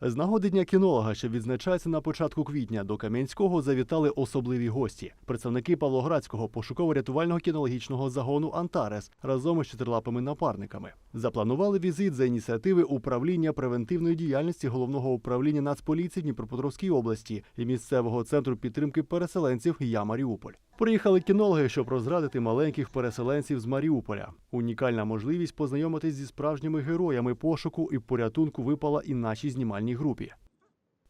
З нагоди дня кінолога, що відзначається на початку квітня, до Кам'янського завітали особливі гості. Представники Павлоградського пошуково-рятувального кінологічного загону Антарес разом із чотирилапими напарниками запланували візит за ініціативи управління превентивної діяльності головного управління Нацполіції Дніпропетровській області і місцевого центру підтримки переселенців Я Маріуполь. Приїхали кінологи, щоб розрадити маленьких переселенців з Маріуполя. Унікальна можливість познайомитись зі справжніми героями пошуку і порятунку випала і нашій знімальній групі.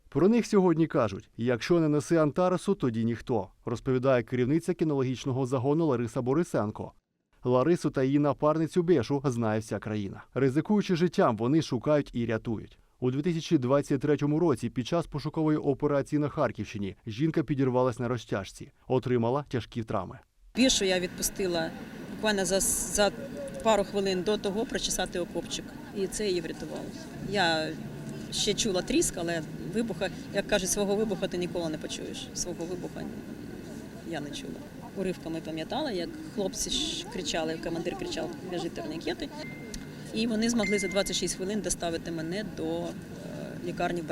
Про них сьогодні кажуть: якщо не неси Антаресу, тоді ніхто, розповідає керівниця кінологічного загону Лариса Борисенко. Ларису та її напарницю Бешу знає вся країна. Ризикуючи життям, вони шукають і рятують. У 2023 році під час пошукової операції на Харківщині жінка підірвалась на розтяжці, отримала тяжкі травми. Більшу я відпустила буквально за, за пару хвилин до того прочесати окопчик. І це її врятувало. Я ще чула тріск, але вибуха, як кажуть, свого вибуха ти ніколи не почуєш. Свого вибуха я не чула. Уривками пам'ятала, як хлопці кричали, командир кричав «В'яжи турнікети. І вони змогли за 26 хвилин доставити мене до е, лікарні в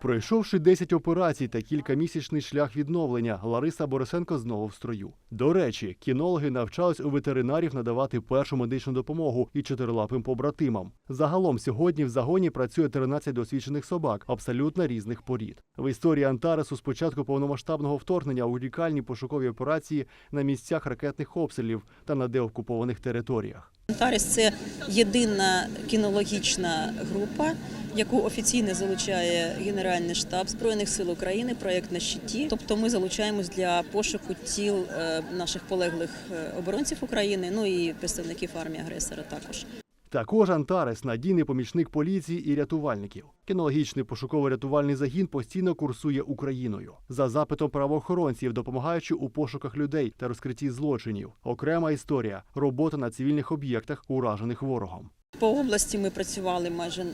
Пройшовши 10 операцій та кількамісячний шлях відновлення, Лариса Борисенко знову в строю. До речі, кінологи навчались у ветеринарів надавати першу медичну допомогу і чотирилапим побратимам. Загалом сьогодні в загоні працює 13 досвідчених собак абсолютно різних порід. В історії Антаресу з початку повномасштабного вторгнення у унікальні пошукові операції на місцях ракетних обстрілів та на деокупованих територіях. Антарес це єдина кінологічна група, яку офіційно залучає Генеральний штаб Збройних сил України, проєкт на щиті. Тобто ми залучаємось для пошуку тіл е, наших полеглих е, оборонців України, ну і представників армії агресора також. Також Антарес надійний помічник поліції і рятувальників. Кінологічний пошуково-рятувальний загін постійно курсує Україною за запитом правоохоронців, допомагаючи у пошуках людей та розкритті злочинів. Окрема історія робота на цивільних об'єктах, уражених ворогом. По області ми працювали майже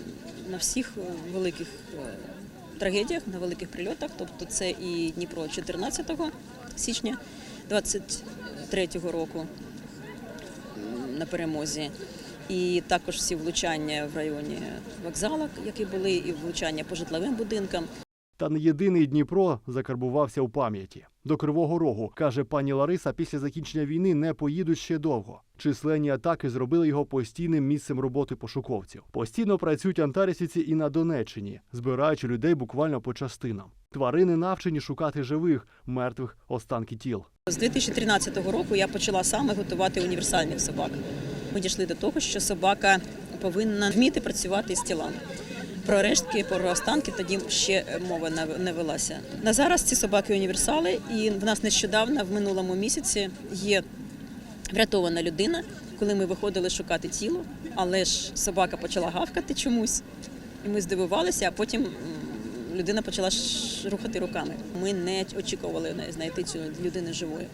на всіх е, великих е, трагедіях, на великих прильотах. Тобто це і Дніпро 14 січня 23 року на перемозі. І також всі влучання в районі вокзалу, які були, і влучання по житловим будинкам. Та не єдиний Дніпро закарбувався у пам'яті. До Кривого Рогу, каже пані Лариса, після закінчення війни не поїдуть ще довго. Численні атаки зробили його постійним місцем роботи пошуковців. Постійно працюють антаресівці і на Донеччині, збираючи людей буквально по частинам. Тварини навчені шукати живих, мертвих останки тіл. З 2013 року я почала саме готувати універсальних собак. Ми дійшли до того, що собака повинна вміти працювати з тілами. Про рештки, про останки тоді ще мова не- велася. На зараз ці собаки універсали, і в нас нещодавно, в минулому місяці, є врятована людина, коли ми виходили шукати тіло, але ж собака почала гавкати чомусь, і ми здивувалися, а потім людина почала рухати руками. Ми не очікували на- знайти цю людину живою.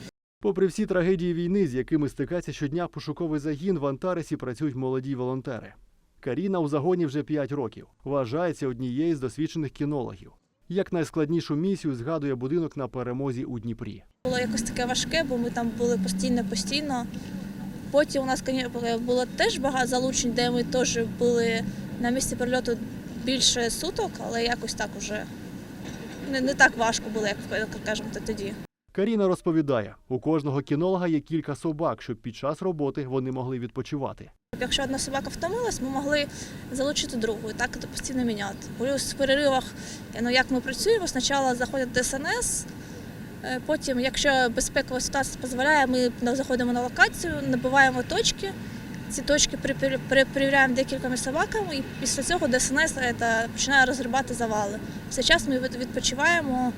Попри всі трагедії війни, з якими стикається щодня пошуковий загін, в Антаресі працюють молоді волонтери. Каріна у загоні вже 5 років. Вважається однією з досвідчених кінологів. Як найскладнішу місію згадує будинок на перемозі у Дніпрі. Було якось таке важке, бо ми там були постійно, постійно. Потім у нас було теж багато залучень, де ми теж були на місці прильоту більше суток, але якось так уже не, не так важко було, як кажемо тоді. Каріна розповідає, у кожного кінолога є кілька собак, щоб під час роботи вони могли відпочивати. Якщо одна собака втомилась, ми могли залучити другу і так постійно міняти. Плюс в переривах, ну як ми працюємо, спочатку заходять ДСНС, е, потім, якщо безпекова ситуація дозволяє, ми заходимо на локацію, набиваємо точки. Ці точки пере- пере- перевіряємо декількома собаками, і після цього ДСНС е, починає розгрібати завали. В цей час ми відпочиваємо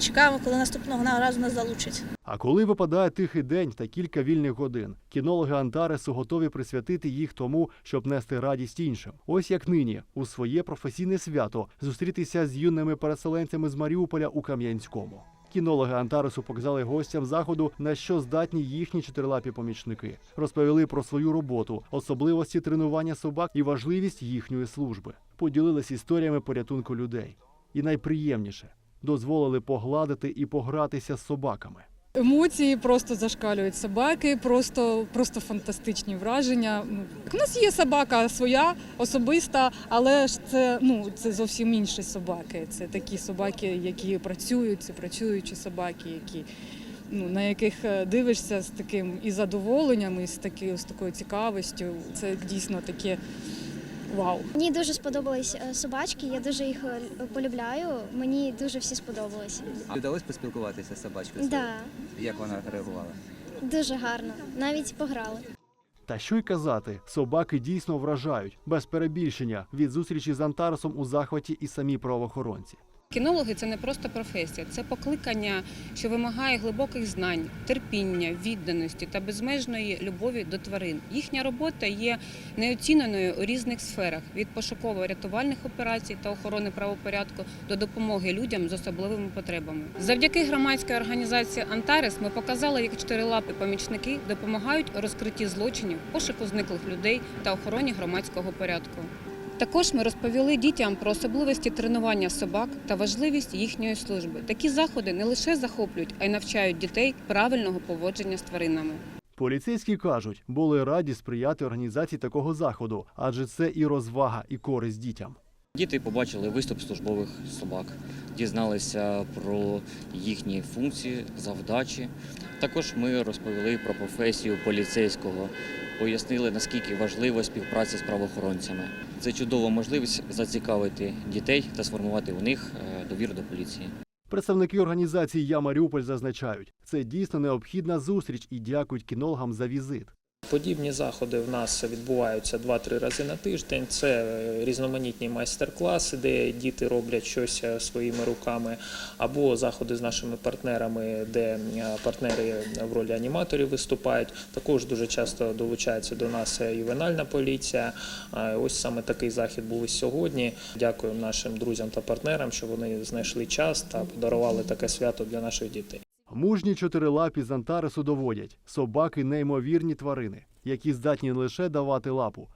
чекаємо, коли наступного разу нас залучать. А коли випадає тихий день та кілька вільних годин, кінологи Антаресу готові присвятити їх тому, щоб нести радість іншим. Ось як нині, у своє професійне свято, зустрітися з юними переселенцями з Маріуполя у Кам'янському. Кінологи Антаресу показали гостям заходу, на що здатні їхні чотирилапі помічники. Розповіли про свою роботу, особливості тренування собак і важливість їхньої служби. Поділились історіями порятунку людей. І найприємніше дозволили погладити і погратися з собаками. Емоції просто зашкалюють собаки, просто, просто фантастичні враження. У нас є собака своя, особиста, але ж це, ну, це зовсім інші собаки. Це такі собаки, які працюють, це працюючі собаки, які, ну, на яких е, дивишся з таким і задоволенням, і з, таки, з такою цікавістю. Це дійсно таке вау. Мені дуже сподобались е, собачки, я дуже їх е, полюбляю. Мені дуже всі сподобалися. А вдалося поспілкуватися з собачкою? Да, Як вона реагувала? дуже гарно. Навіть пограли. Та що й казати, собаки дійсно вражають без перебільшення від зустрічі з Антаресом у захваті і самі правоохоронці. Кінологи це не просто професія, це покликання, що вимагає глибоких знань, терпіння, відданості та безмежної любові до тварин. Їхня робота є неоціненою у різних сферах від пошуково-рятувальних операцій та охорони правопорядку до допомоги людям з особливими потребами. Завдяки громадській організації Антарес ми показали, як чотирилапі помічники допомагають у розкритті злочинів, пошуку зниклих людей та охороні громадського порядку. Також ми розповіли дітям про особливості тренування собак та важливість їхньої служби. Такі заходи не лише захоплюють, а й навчають дітей правильного поводження з тваринами. Поліцейські кажуть, були раді сприяти організації такого заходу, адже це і розвага, і користь дітям. Діти побачили виступ службових собак, дізналися про їхні функції, завдачі. Також ми розповіли про професію поліцейського, пояснили, наскільки важлива співпраця з правоохоронцями. Це чудова можливість зацікавити дітей та сформувати у них е, довіру до поліції. Представники організації Я Маріуполь зазначають, це дійсно необхідна зустріч і дякують кінологам за візит. Подібні заходи в нас відбуваються 2-3 рази на тиждень. Це е, різноманітні майстер-класи, де діти роблять щось е, своїми руками, або заходи з нашими партнерами, де е, партнери в ролі аніматорів виступають. Також дуже часто долучається до нас ювенальна поліція. Ось саме такий захід був і сьогодні. Дякуємо нашим друзям та партнерам, що вони знайшли час та подарували таке свято для наших дітей. Мужні чотирилапі з Антаресу доводять, собаки неймовірні тварини, які здатні лише давати лапу.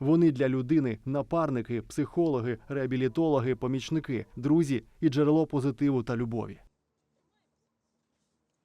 Вони для людини напарники, психологи, реабілітологи, помічники, друзі і джерело позитиву та любові.